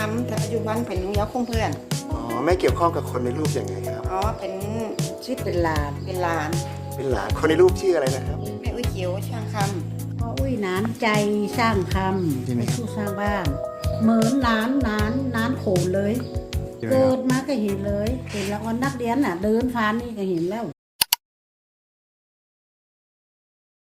วันเป็นลุงยาคงเพื่อน อ๋อแม่เกี่ยวข้องกับคนในรูปยังไงครับ อ๋อเป็นชื่อเป็นหลานเป็นหลาน เป็นหลานคนในรูปชื่ออะไรนะครับ แม่อุ้ยเขียวช่างคพ่ออุ้ยนานใจสร้างคำเป็นผู้สร้างบ้านเหมือนนานนานนานโขนเลย เกิดมาก็เห็นเลย เห็นแล้ววันนักเรียนน่ะ เดินผ่านนี่ก็เห็นแล้ว